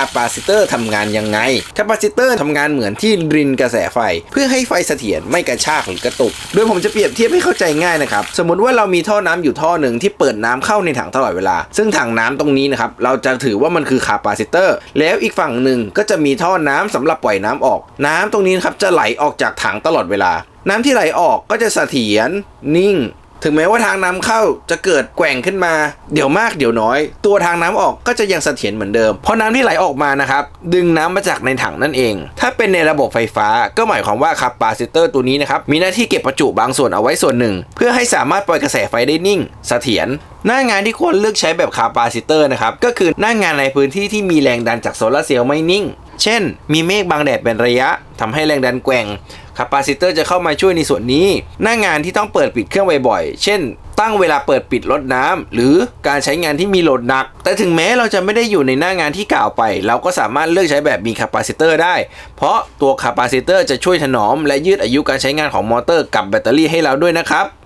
าปาซิเตอร์ทำงานยังไงคาปาซิเตอร์ทำงานเหมือนที่รินกระแสไฟ เพื่อให้ไฟเสถียรไม่กระชากหรือกระตุก โดยผมจะเปรียบเทียบให้เข้าใจง่ายนะครับ สมมติว่าเรามีท่อน้ำอยู่ท่อหนึ่งที่เปิดน้ำเข้าในถังตลอดเวลา ซึ่งถังน้ำตรงนี้นะครับเราจะถือว่ามันคือคาปาซิเตอร์ แล้วอีกฝั่งหนึ่งก็จะมีท่อน้ำสำหรับปล่อยน้ำออก น้ำตรงนี้นครับจะไหลออกจากถังตลอดเวลา น้ำที่ไหลออกก็จะเสถียรนิ่ง ถึงแม้ว่าทางน้ำเข้าจะเกิดแกว่งขึ้นมา เดี๋ยวมากเดี๋ยวน้อย ตัวทางน้ำออกก็จะยังเสถียรเหมือนเดิม เพราะน้ำที่ไหลออกมานะครับ ดึงน้ำมาจากในถังนั่นเอง ถ้าเป็นในระบบไฟฟ้าก็หมายความว่าคาปาซิเตอร์ตัวนี้นะครับ มีหน้าที่เก็บประจุบางส่วนเอาไว้ส่วนหนึ่ง เพื่อให้สามารถปล่อยกระแสไฟได้นิ่งเสถียรหน้างานที่ควรเลือกใช้แบบคาปาซิเตอร์นะครับก็คือหน้างานในพื้นที่ที่มีแรงดันจากโซลาร์เซลล์ไม่นิ่ง เช่น มีเมฆบังแดดเป็นระยะทำให้แรงดันแกว่งคาปาซิเตอร์จะเข้ามาช่วยในส่วนนี้ หน้างานที่ต้องเปิดปิดเครื่องบ่อยๆ เช่น ตั้งเวลาเปิดปิดรดน้ำหรือการใช้งานที่มีโหลดหนัก แต่ถึงแม้เราจะไม่ได้อยู่ในหน้างานที่กล่าวไป เราก็สามารถเลือกใช้แบบมีคาปาซิเตอร์ได้ เพราะตัวคาปาซิเตอร์จะช่วยถนอม และยืดอายุการใช้งานของมอเตอร์กับแบตเตอรี่ให้เราด้วยนะครับ